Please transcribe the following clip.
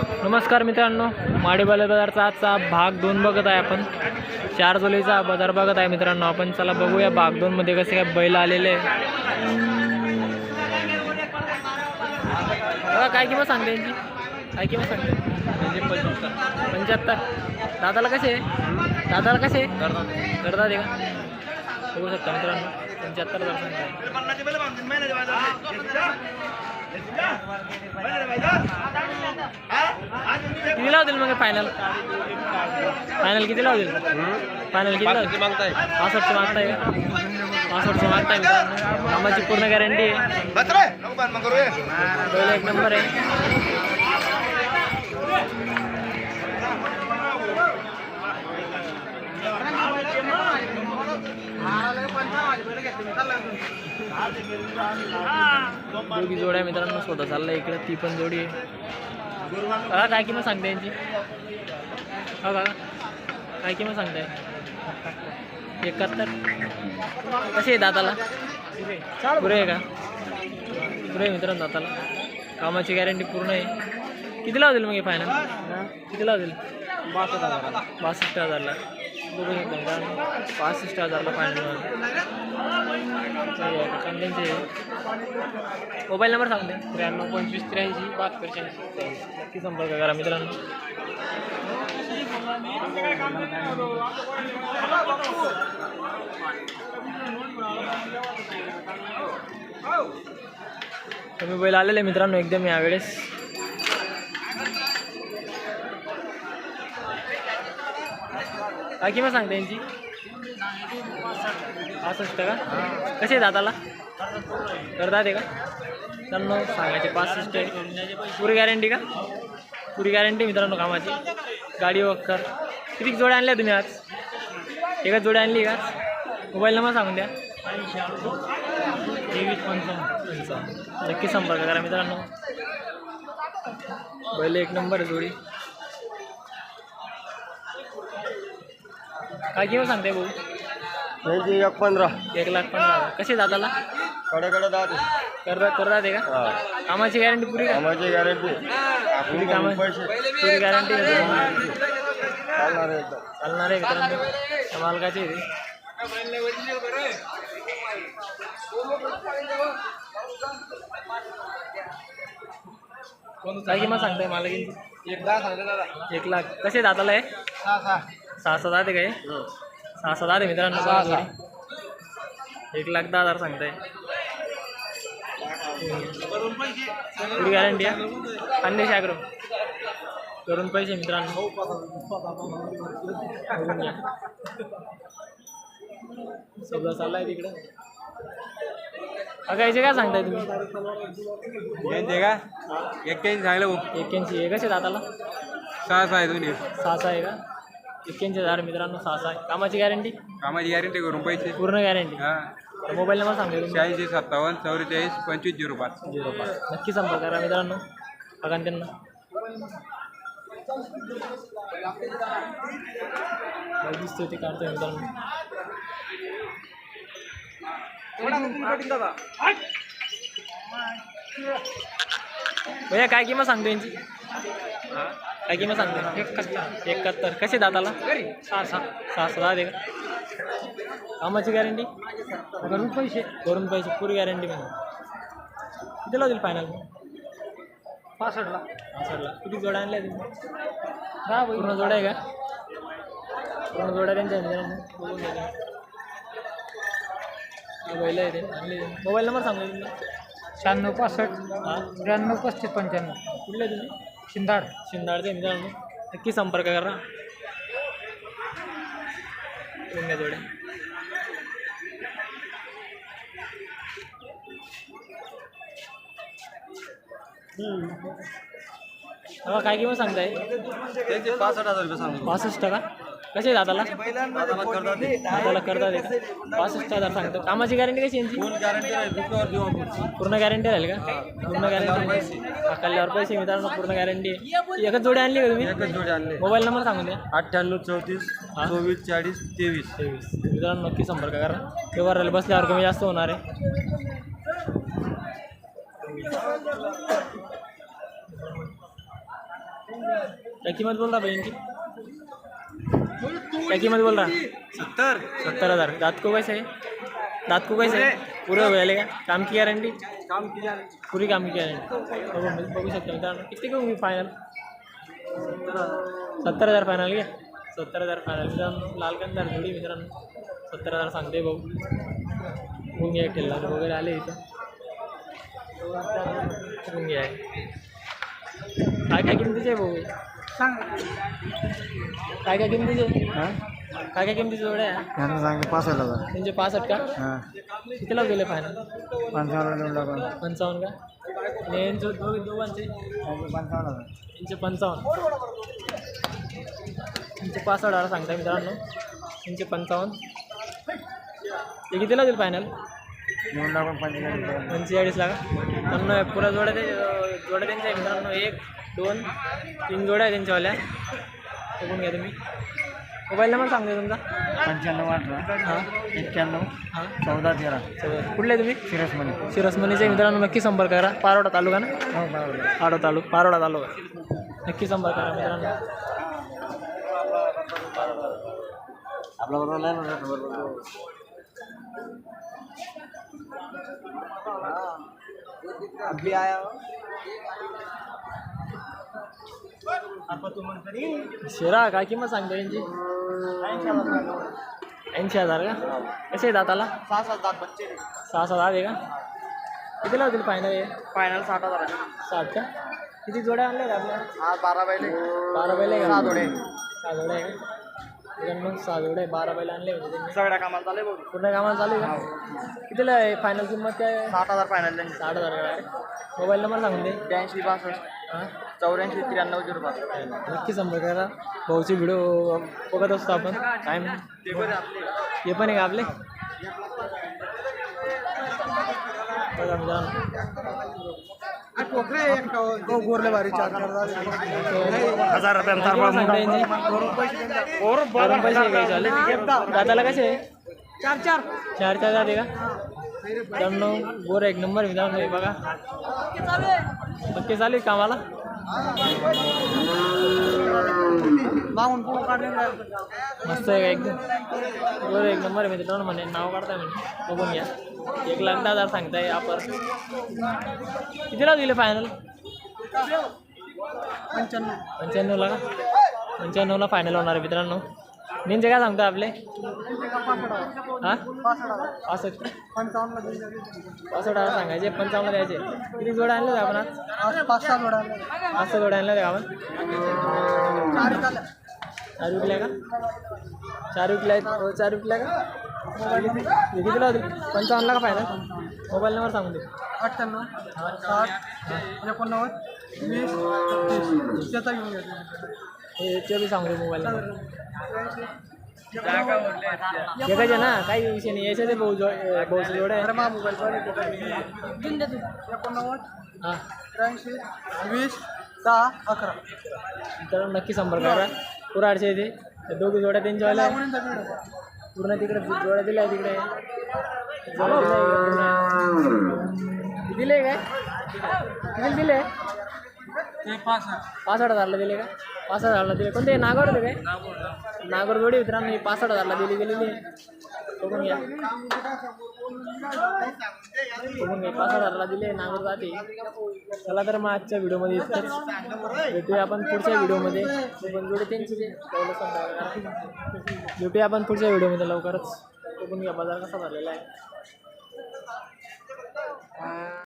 नमस्कार मित्रांनो माडेबाले बाजारचा आजचा भाग दोन बघत आहे आपण. चार जोलीचा बाजार बघत आहे मित्रांनो. आपण चला बघूया भाग दोनमध्ये कसे काय बैल आलेले. आहे बघा काय किंमत सांगते यांची? काय किंमत सांगते? पंच्याहत्तर. दादाला कसे? दादाला कसे? आहे करतात का? बघू शकता मित्रांनो. पंच्याहत्तर हजार किती लावतील मग फायनल फायनल किती लावतील? फायनल किती लावतील? मागताय. पासष्टचं मागताय. पासष्टचं मागताय कामाची पूर्ण गॅरंटी आहे. पहिला एक नंबर आहे. दोघी जोड्या मित्रांनो स्वतः चाललाय इकडे. ती पण जोडी आहे. काय किंमत सांगते यांची? हा का काय किंमत सांगताय? एकाहत्तर. कशी आहे दाताला? पुरे आहे का? पुरे आहे मित्रांनो दाताला. कामाची गॅरंटी पूर्ण आहे. किती लावतील मग हे फायनल किती लावतील बासष्ट हजारला. बासष्ट हजारला. पासष्ट हजारला फायनल त्यांचे मोबाईल नंबर सांगते त्र्याण्णव पंचवीस त्र्याऐंशी बहात्तर शहाऐंशी. नक्की संपर्क करा मित्रांनो. तुम्ही बैल आलेले मित्रांनो एकदम यावेळेस. काय किंमत सांगते यांची. पासष्ट का? कसे आहे दाताला? करतात आहे का? त्यांना सांगायचे पासष्ट. आहे पुरी गॅरंटी का? पुरी गॅरंटी मित्रांनो कामाची. गाडी वक्कर किती जोड्या आणल्या तुम्ही आज? एकच जोड्या आणली का? मोबाईल नंबर सांगून द्या. तेवीस पंचावन्न नक्की संपर्क करा मित्रांनो. पहिले एक नंबर जोडी. काय किंमत सांगते भाऊ? त्यांची एक पंधरा. एक लाख पंधरा. हजार. कसे दादाला? कडेकडे दाद करतात करतात आहे का? कामाची गॅरंटी पुरी का? कामाची गॅरंटी पुरी कामा पैसे. पुरी गॅरंटी चालणार आहे. एकदम चालणार आहे त्या मालकाची आहे ती. काय किंमत सांगताय मालकींची? एक दहा सांगते दादा. एक लाख. कसे दाताला आहे? सहा सात आहे काय? सहा सात आहे मित्रांनो सहा. एक लाख दहा हजार सांगताय. पुरी गॅरंटी आहे. खानदेश करून पैसे मित्रांनो. सगळं चाललाय तिकडं. अगायचे काय सांगताय तुम्ही? यांचे का? एक्क्याऐंशी सांगलं भाऊ. एक्क्याऐंशी आहे कसे दाताला सहा सहा आहे दोन्ही. सहा सहा आहे का? एक्क्याऐंशी हजार मित्रांनो सहा सहा. कामाची गॅरंटी कामाची गॅरंटी करून पैसे. पूर्ण गॅरंटी हा. मोबाईल नंबर सांगतो शहाऐंशी सत्तावन्न चौवेचाळीस पंचवीस झिरो पाच. झिरो पाच. नक्की संपर्क करा मित्रांनो. बघा ना त्यांना. काय दिसतोय ते काढतोय मित्रांनो. भैया काय किंमत सांगतो यांची? काय किंमत सांगतो? एकाहत्तर. एकाहत्तर. कसे दाताला? सहा सहा. सहा सहा दे का? कामाची गॅरंटी घरून पैसे. घरून पैसे पुरी गॅरंटी म्हणजे किती लावतील फायनल पासष्टला. पासष्टला. किती जोड्या आणल्या तुम्ही हा पूर्ण जोड्या आहे का? पूर्ण जोड्या त्यांच्या बैल आहे ते. आणले. मोबाईल नंबर सांगू तुम्ही शहाण्णव पासष्ट. हा? त्र्याण्णव पस्तीस पंच्याण्णव. कुठले तुम्ही शिंदाड. शिंदाळचे मित्रांनो नक्की संपर्क करा. हा काय किंमत सांगताय? पासष्ट हजार रुपये सांगतो. पासष्ट का? कसे दाताला दाताला करतात आहे का पासष्ट हजार सांगतो. कामाची गॅरंटी कशी यांची पूर्ण गॅरंटी राहील का? पूर्ण गॅरंटी अकलल्यावर पैसे मित्रांनो पूर्ण गॅरंटी आहे. एकच जोडी आणली का तुम्ही? एकच जोडी आणले. मोबाईल नंबर सांगून द्या. अठ्ठ्याण्णव चौतीस? चोवीस चाळीस तेवीस. तेवीस. मित्रांनो नक्की संपर्क करा. व्यवहाराला बसल्यावर कमी जास्त होणार आहे. क्या कीमत बोल रहा भाई इनकी क्या कीमत बोल रहा? सत्तर। सत्तर हज़ार। दाँत को कैसे? है दाँत को कैसे? है पूरे हो जाएगा। काम की गॅरंटी काम किया पुरी काम की गॅरंटी बघू बघू शकता मित्रांनो किती का फायनल सत्तर हज़ार फायनल घ्या सत्तर हज़ार फायनल मित्रांनो लाल कंदार जोडी मित्रांनो सत्तर हज़ार सांगते भाऊ। गुंगी आहे ठेला वगैरे आले इथं गुंगी आहे काय काय किमतीचे आहे भाऊ? सांग काय काय किमतीचे काय काय किमतीचे जोड्या आहे? यांना सांगितलं पाच हजार. त्यांचे पासष्ट का? हां. कितीला गेले फायनल पंचावन्न देऊन पंचावन्न का? आणि यांचे दोघ दोघांचे? पंचावन्न हजार. यांचे पंचावन्न. यांचे पासष्ट हजार सांगता मित्रांनो. यांचे पंचावन्न. हे कितीला होतील फायनल देऊन टाकून पंचेचाळीस पंचेचाळीसला का? त्यांना पुरा जोड्या ते जोड्या त्यांच्या आहे मित्रांनो. एक दोन तीन जोड्या आहे त्यांच्यावाल्या. बघून घ्या तुम्ही. मोबाईल नंबर सांगते तुमचा? पंच्याण्णव अठरा हां. एक्क्याण्णव हां. चौदा तेरा. कुठले तुम्ही? सिरसमध्ये शिरसमणीचे मित्रांनो नक्की संपर्क करा. पारोडा तालुका ना? हो बरोबर पारोडा तालुका पारोडा तालुका. नक्की संपर्क करा मित्रांनो. आपला बरोबर अभी आया शिरा काय किंमत सांगतो यांची? ऐंशी हजार का? कसे आहे दाताला? सहा सात दात बच्चे सहा सात आहे का? कितीला होतील फायनल हे? फायनल साठ हजार साठ का? किती जोड्या आणल्या का आपल्या? हा बारा बैले बारा बैल आहे का? सहा जोडे. सहा जोड्या आहे का? मग सहा जोडे बारा बैल आणले म्हणजे त्यांनी. सगळ्या कामाला चालले बघ पूर्ण कामाला चालू आहे का? कितीला आहे? फायनल किंमत काय आहे? साठ हजार फायनल त्यांचे साठ हजार का? मोबाईल नंबर सांगून दे. ब्याऐंशी बासष्ट. हां चौऱ्याऐंशी त्र्याण्णव झिरो पाच नक्की संपर्क करा भाऊचे व्हिडिओ बघत असतो आपण काय हे पण आहे का आपले. गोरले भारी चार चार हजार दादाला कसे आहे चार चार चार चार जाते का मित्रांनो गोर एक नंबर हे बघा नक्की चालेल कामाला? मागून काढले मस्त आहे का एकदम गोर एक नंबर आहे मित्रांनो म्हणे. नाव काढताय म्हणे. बघून घ्या. एक लाख दहा हजार सांगताय आपण. कितीला दिले फायनल पंच्याण्णव. पंच्याण्णवला का? पंच्याण्णवला फायनल होणार आहे मित्रांनो. नेमचे काय सांगता आपले? हां? पासष्ट सांगायचे पंचावन्न द्यायचे. किती जोड्या आणले होते आपण आज? पाच सहा जोडा पाच सहा जोड्या आणल्या होत्या का आपण? चार विकल्या. का? चार विकल्या आहेत. हो, चार विकल्या का? कितीला होते पंचावन्नला का फायनल मोबाईल नंबर सांगून दे. अठ्ठ्याण्णव साठ एकोणनव्वद वीस तीस त्याचा घेऊन हे ते बी सांगू दे मोबाईल नंबर. एकाचे ना काही विषय नाही. याच्याचे भाऊ जो भाऊचे जोड्या आहे एकोणनव्वद हां. त्र्याऐंशी वीस दहा अकरा. तर नक्की संपर्क करा. कुराडचे इथे ते दोघी जोड्या त्यांच्यावाल्या पूर्ण तिकडे जोड्या दिल्या तिकडे. दिले काय? दिले. पासष्ट हजारला दिले का? पासष्ट हजारला दिले. कोणते? नागोर होते काय नागोर जोडी मित्रांनो ही पासष्ट हजारला दिली गेलेली बघून घ्या. बघून घ्या. पासष्ट हजारला दिले नागोर जाते. चला तर मग आजच्या व्हिडिओमध्ये इतकंच. भेटूया आपण पुढच्या व्हिडिओमध्ये. पण जोडी त्यांची जे पहिलं भेटूया आपण पुढच्या व्हिडिओमध्ये लवकरच. बघून घ्या बाजार कसा झालेला आहे.